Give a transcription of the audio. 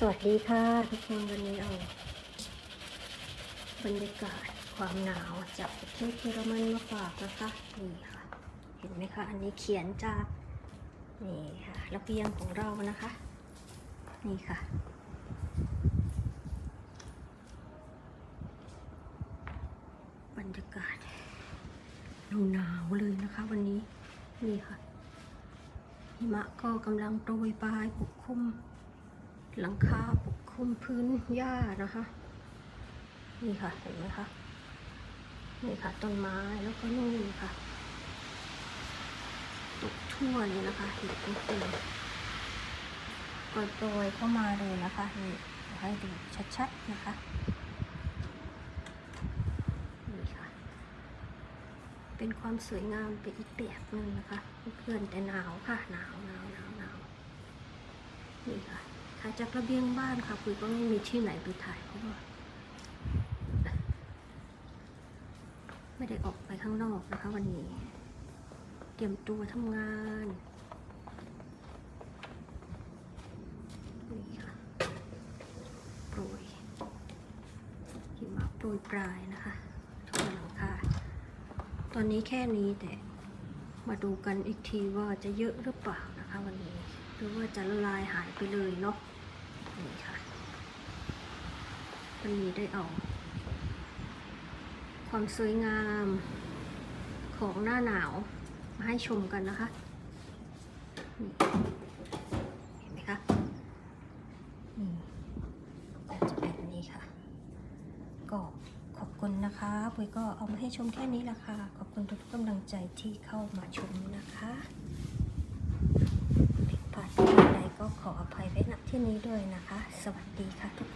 สวัสดีค่ะทุกคนวันนี้เอาบรรยากาศความหนาวจากประเทศเยอรมันมาฝากนะคะนี่ค่ะ เห็นไหมคะ อันนี้เขียนจากนี่ค่ะระเบียงของเรานะคะ นี่ค่ะ บรรยากาศหนาวเลยนะคะ วันนี้นี่ค่ะหิมะก็กำลังโปรยปลายปกคลุม หลังคาปกคลุมพื้นหญ้านะคะ นี่ค่ะเห็นไหมคะนี่ค่ะต้นไม้แล้วก็นู่นค่ะตกทั่วเลยนะคะเห็นทุกคนโปรยเข้ามาเลยนะคะนี่ให้ดูชัดๆนะคะนี่ค่ะ เป็นความสวยงามเป็นอีกแบบหนึ่งนะคะ เพื่อนแต่หนาวค่ะหนาวหนาวหนาวหนาวนี่ค่ะ ถ่ายจากระเบียงบ้านค่ะคุยก็ไม่มีที่ไหนไปถ่ายเพราะว่าไม่ได้ออกไปข้างนอกนะคะวันนี้ เตรียมตัวทำงานนี่ค่ะโปรยหิมะโปรยปลายนะคะทั่วหลังคาตอนนี้แค่นี้แต่มาดูกันอีกทีว่าจะเยอะหรือเปล่านะคะวันนี้หรือว่าจะละลายหายไปเลยเนาะ นี่ค่ะวันนี้ได้เอาความสวยงามของหน้าหนาวมาให้ชมกันนะคะนี่เห็นไหมคะนี่จะแบบนี้ค่ะ ก็ขอบคุณนะคะปุ้ยก็เอามาให้ชมแค่นี้ละค่ะ ขอบคุณทุกกำลังใจที่เข้ามาชมนะคะผิดพลาด ก็ขออภัยไว้ณที่นี้ด้วยนะคะ สวัสดีค่ะทุกคน